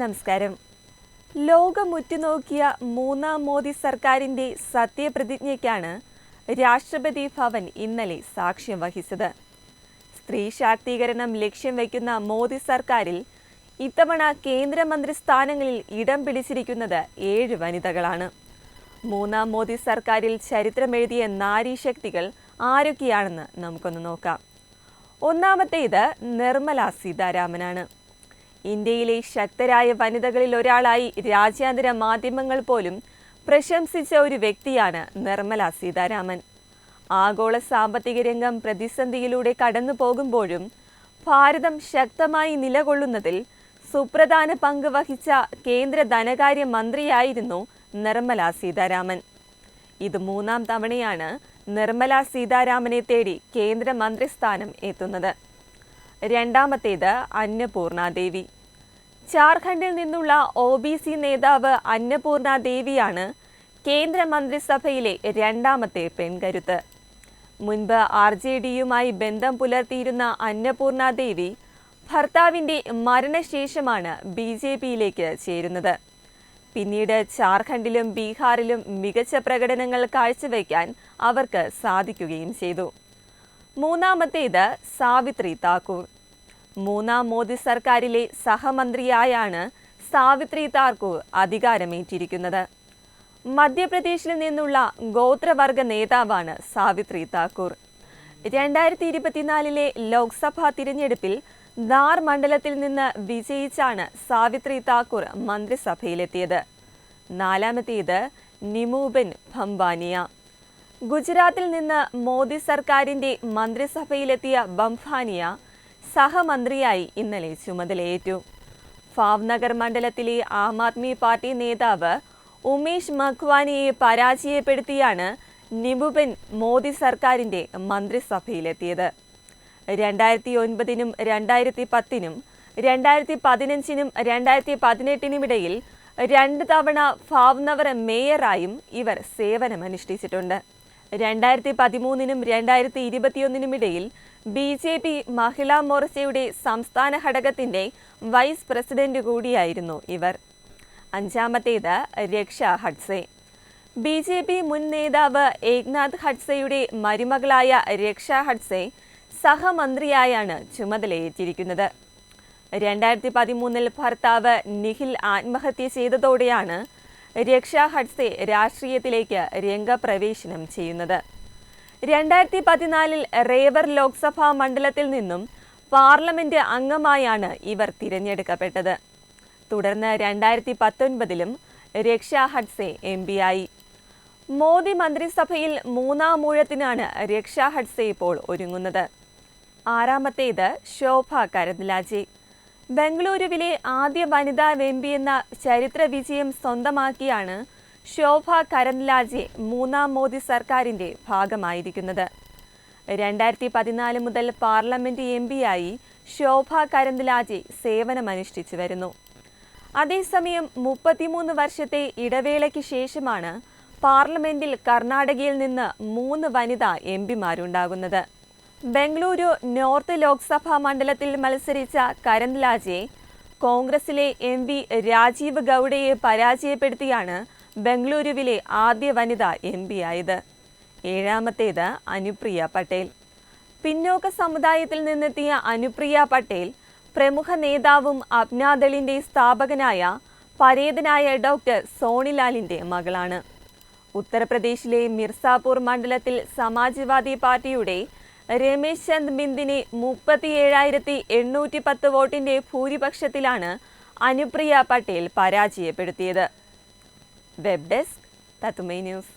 നമസ്കാരം. ലോകം ഉറ്റുനോക്കിയ മൂന്നാം മോദി സർക്കാരിന്റെ സത്യപ്രതിജ്ഞയ്ക്കാണ് രാഷ്ട്രപതി ഭവൻ ഇന്നലെ സാക്ഷ്യം വഹിച്ചത്. സ്ത്രീ ശാക്തീകരണം ലക്ഷ്യം വയ്ക്കുന്ന മോദി സർക്കാരിൽ ഇത്തവണ കേന്ദ്രമന്ത്രി സ്ഥാനങ്ങളിൽ ഇടം പിടിച്ചിരിക്കുന്നത് ഏഴ് വനിതകളാണ്. മൂന്നാം മോദി സർക്കാരിൽ ചരിത്രമെഴുതിയ നാരീശക്തികൾ ആരൊക്കെയാണെന്ന് നമുക്കൊന്ന് നോക്കാം. ഒന്നാമത്തേത് നിർമ്മല സീതാരാമനാണ്. ഇന്ത്യയിലെ ശക്തരായ വനിതകളിൽ ഒരാളായി രാജ്യാന്തര മാധ്യമങ്ങൾ പോലും പ്രശംസിച്ച ഒരു വ്യക്തിയാണ് നിർമ്മല സീതാരാമൻ. ആഗോള സാമ്പത്തിക രംഗം പ്രതിസന്ധിയിലൂടെ കടന്നു പോകുമ്പോഴും ഭാരതം ശക്തമായി നിലകൊള്ളുന്നതിൽ സുപ്രധാന പങ്ക് വഹിച്ച കേന്ദ്ര ധനകാര്യ മന്ത്രിയായിരുന്നു നിർമ്മല സീതാരാമൻ. ഇത് മൂന്നാം തവണയാണ് നിർമ്മല സീതാരാമനെ തേടി കേന്ദ്ര മന്ത്രിസ്ഥാനം എത്തുന്നത്. രണ്ടാമത്തേത് അന്നപൂർണ ദേവി ജാർഖണ്ഡിൽ നിന്നുള്ള ഒ ബി സി നേതാവ് അന്നപൂർണ ദേവിയാണ് കേന്ദ്രമന്ത്രിസഭയിലെ രണ്ടാമത്തെ പെൺകരുത്ത്. മുൻപ് ആർ ജെ ഡിയുമായി ബന്ധം പുലർത്തിയിരുന്ന അന്നപൂർണ ദേവി ഭർത്താവിന്റെ മരണശേഷമാണ് ബി ജെ പിയിലേക്ക് ചേരുന്നത്. പിന്നീട് ജാർഖണ്ഡിലും ബീഹാറിലും മികച്ച പ്രകടനങ്ങൾ കാഴ്ചവെക്കാൻ അവർക്ക് സാധിക്കുകയും ചെയ്തു. മൂന്നാമത്തേത് സാവിത്രി താക്കൂർ. മൂന്നാം മോദി സർക്കാരിലെ സഹമന്ത്രിയായാണ് സാവിത്രി താർക്കൂർ അധികാരമേറ്റിരിക്കുന്നത്. മധ്യപ്രദേശിൽ നിന്നുള്ള ഗോത്രവർഗ നേതാവാണ് സാവിത്രി താക്കൂർ. രണ്ടായിരത്തി ഇരുപത്തിനാലിലെ ലോക്സഭാ തിരഞ്ഞെടുപ്പിൽ ധാർ മണ്ഡലത്തിൽ നിന്ന് വിജയിച്ചാണ് സാവിത്രി താക്കൂർ മന്ത്രിസഭയിലെത്തിയത്. നാലാമത്തേത് നിമൂബൻ ഭംബാനിയ. ഗുജറാത്തിൽ നിന്ന് മോദി സർക്കാരിന്റെ മന്ത്രിസഭയിലെത്തിയ ബംഫാനിയ സഹമന്ത്രിയായി ഇന്നലെ ചുമതലയേറ്റു. ഭാവ്നഗർ മണ്ഡലത്തിലെ ആം ആദ്മി പാർട്ടി നേതാവ് ഉമേഷ് മഖ്വാനിയെ പരാജയപ്പെടുത്തിയാണ് നിബുബൻ മോദി സർക്കാരിന്റെ മന്ത്രിസഭയിലെത്തിയത്. രണ്ടായിരത്തി ഒൻപതിനും രണ്ടായിരത്തി പത്തിനും രണ്ടായിരത്തി പതിനഞ്ചിനും രണ്ടായിരത്തി പതിനെട്ടിനുമിടയിൽ രണ്ട് തവണ ഭാവ്നഗർ മേയറായും ഇവർ സേവനമനുഷ്ഠിച്ചിട്ടുണ്ട്. രണ്ടായിരത്തി പതിമൂന്നിനും രണ്ടായിരത്തി ഇരുപത്തിയൊന്നിനുമിടയിൽ ബി ജെ പി മഹിളാ മോർച്ചയുടെ സംസ്ഥാന ഘടകത്തിന്റെ വൈസ് പ്രസിഡന്റ് കൂടിയായിരുന്നു ഇവർ. അഞ്ചാമത്തേത് രക്ഷ ഹഡ്സെ ബി ജെ പി മുൻ നേതാവ് ഏക്നാഥ് ഹഡ്സയുടെ മരുമകളായ രക്ഷ ഹഡ്സെ സഹമന്ത്രിയായാണ് ചുമതലയേറ്റിരിക്കുന്നത്. രണ്ടായിരത്തി പതിമൂന്നിൽ ഭർത്താവ് നിഖിൽ ആത്മഹത്യ ചെയ്തതോടെയാണ് രക്ഷ ഹഡ്സെ രാഷ്ട്രീയത്തിലേക്ക് രംഗപ്രവേശനം ചെയ്യുന്നത്. രണ്ടായിരത്തി പതിനാലിൽ റേവർ ലോക്സഭാ മണ്ഡലത്തിൽ നിന്നും പാർലമെന്റ് അംഗമായാണ് ഇവർ തിരഞ്ഞെടുക്കപ്പെട്ടത്. തുടർന്ന് രണ്ടായിരത്തി പത്തൊൻപതിലും രക്ഷാ ഹഡ്സെ എം ആയി മോദി മന്ത്രിസഭയിൽ മൂന്നാം ഊഴത്തിനാണ് രക്ഷ ഹഡ്സെ ഇപ്പോൾ ഒരുങ്ങുന്നത്. ആറാമത്തേത് ശോഭ കരന്ലാജെ ബംഗളൂരുവിലെ ആദ്യ വനിതാ വെമ്പി എന്ന ചരിത്ര വിജയം സ്വന്തമാക്കിയാണ് ശോഭ കരൻലാജെ മൂന്നാം മോദി സർക്കാരിന്റെ ഭാഗമായിരിക്കുന്നത്. രണ്ടായിരത്തി പതിനാല് മുതൽ പാർലമെന്റ് എം ആയി ശോഭ കരന്ദലാജെ സേവനമനുഷ്ഠിച്ചു വരുന്നു. അതേസമയം മുപ്പത്തിമൂന്ന് വർഷത്തെ ഇടവേളയ്ക്ക് ശേഷമാണ് പാർലമെന്റിൽ കർണാടകയിൽ നിന്ന് മൂന്ന് വനിതാ എം പിമാരുണ്ടാകുന്നത് ബംഗളൂരു നോർത്ത് ലോക്സഭാ മണ്ഡലത്തിൽ മത്സരിച്ച കരന്ലാജെ കോൺഗ്രസിലെ എം പി രാജീവ് ഗൗഡയെ പരാജയപ്പെടുത്തിയാണ് ബംഗളൂരുവിലെ ആദ്യ വനിത എം പി ആയത്. ഏഴാമത്തേത് അനുപ്രിയ പട്ടേൽ. പിന്നോക്ക സമുദായത്തിൽ നിന്നെത്തിയ അനുപ്രിയ പട്ടേൽ പ്രമുഖ നേതാവും അപ്നാദളിന്റെ സ്ഥാപകനായ പരേതനായ ഡോക്ടർ സോണിലാലിന്റെ മകളാണ്. ഉത്തർപ്രദേശിലെ മിർസാപൂർ മണ്ഡലത്തിൽ സമാജ്വാദി പാർട്ടിയുടെ രമേശ് ചന്ദ് ബിന്ദിനെ മുപ്പത്തിയേഴായിരത്തി എണ്ണൂറ്റി പത്ത് വോട്ടിന്റെ ഭൂരിപക്ഷത്തിലാണ് അനുപ്രിയ പട്ടേൽ പരാജയപ്പെടുത്തിയത്. വെബ് ഡെസ്ക് തത്തുമൈ ന്യൂസ്.